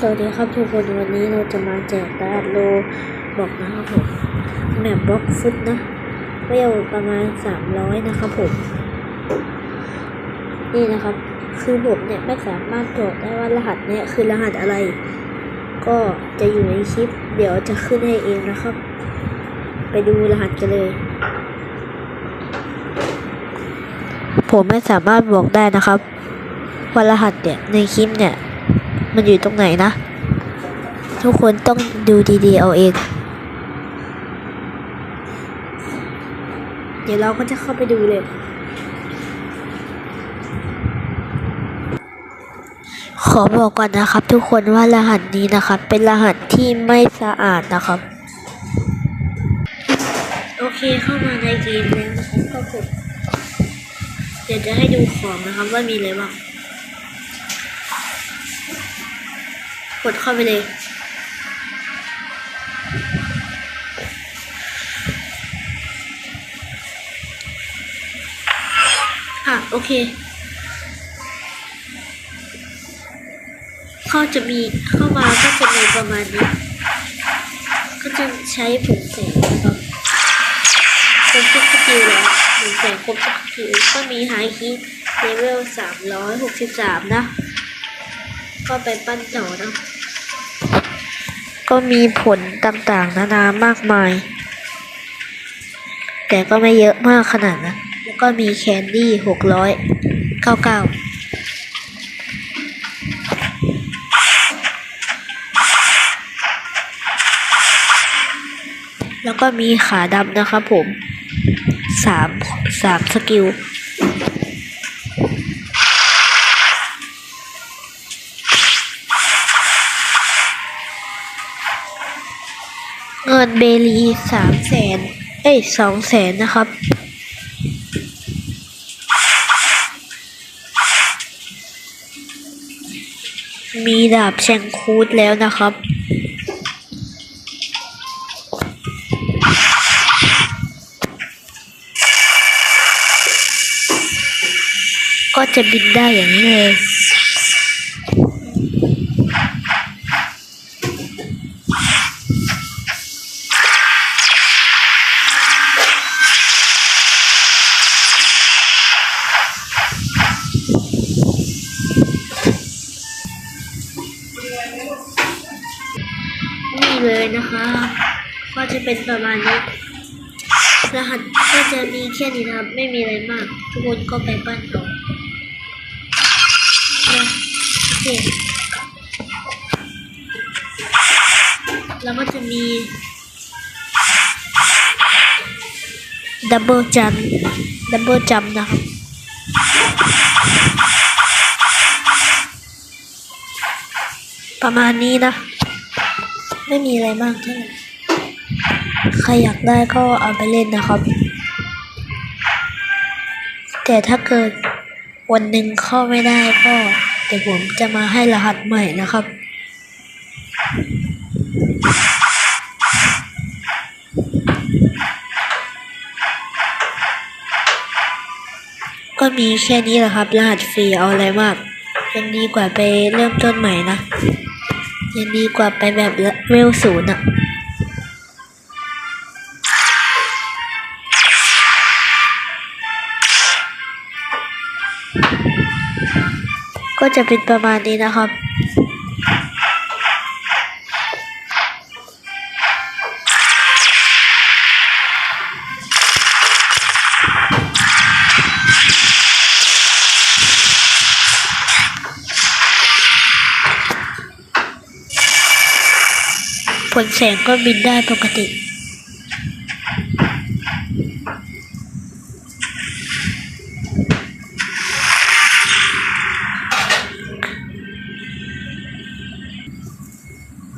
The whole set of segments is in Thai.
สวัสดีครับทุกคนวันนี้เราจะมาแจกการ์ดโลบอกนะครับผมแมปบล็อกฟุตนะเวลประมาณสามร้อยนะครับผม นี่นะครับ คือผมเนี่ยไม่สามารถบอกได้ว่ารหัสเนี่ยคือรหัสอะไร ก็จะอยู่ในคลิป เดี๋ยวจะขึ้นให้เองนะครับ ไปดูรหัสกันเลย ผมไม่สามารถบอกได้นะครับว่ารหัสเนี่ยในคลิปเนี่ย มันอยู่ตรงไหนนะ ทุกคนต้องดูดีๆเอาเอง เดี๋ยวเราก็จะเข้าไปดูเลย ขอบอกก่อนนะครับ ทุกคนว่ารหัสนี้นะครับ เป็นรหัสที่ไม่สะอาดนะครับ โอเคเข้ามาในเกมแล้วนะครับก็กดเดี๋ยวจะให้ดูของนะครับว่ามีอะไรบ้าง กดเข้าไปเลยอะโอเคเข้าจะมีเข้ามาก็จะมีประมาณนี้ ก็จะใช้ผงแสงนะครับครบทุกสกิลแล้วผงแสงครบทุกสกิลก็มีไฮคีเลเวลสามร้อยหกสิบสามนะ ก็ไปปั้นต่อนะ ก็มีผลต่างๆ นานามากมาย แต่ก็ไม่เยอะมากขนาดนะแล้วก็มีแคนดี้หกร้อยเก้าเก้าแล้วก็มีขาดำนะครับผมสามสามสกิล นเบลีสามแสนเอ้ยสองแสนนะครับ มีดาบแชงคูดแล้วนะครับ ก็จะบินได้อย่างนี้เลย เลยนะคะ ก็จะเป็นประมาณนี้รหัสก็จะมีแค่นี้นะครับ ไม่มีอะไรมาก ทุกคนก็ไปบ้านต่อนะโอเคแล้วก็จะมีดับเบิลจัมดับเบิลจัมนะครับประมาณนี้นะ ไม่มีอะไรมากเท่าไหร่ใครอยากได้ก็เอาไปเล่นนะครับ แต่ถ้าเกิดวันหนึ่งเข้าไม่ได้ก็เดี๋ยวผมจะมาให้รหัสใหม่นะครับ ก็มีแค่นี้แหละครับ รหัสฟรีเอาอะไรมากยังดีกว่าไปเริ่มต้นใหม่นะ ยังดีกว่าไปแบบเวลศูนย์อะก็จะเป็นประมาณนี้นะครับ ผลแสงก็บินได้ปกติ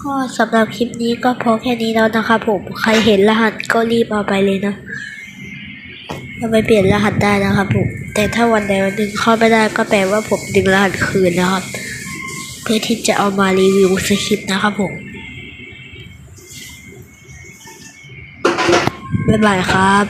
ก็สำหรับคลิปนี้ก็พอแค่นี้แล้วนะครับผม ใครเห็นรหัสก็รีบเอาไปเลยนะเอาไปเปลี่ยนรหัสได้นะครับผม แต่ถ้าวันใดวันหนึ่งเข้าไม่ได้ก็แปลว่าผมดึงรหัสคืนนะครับ เพื่อที่จะเอามารีวิวสคริปต์นะครับผม บ๊ายบายครับ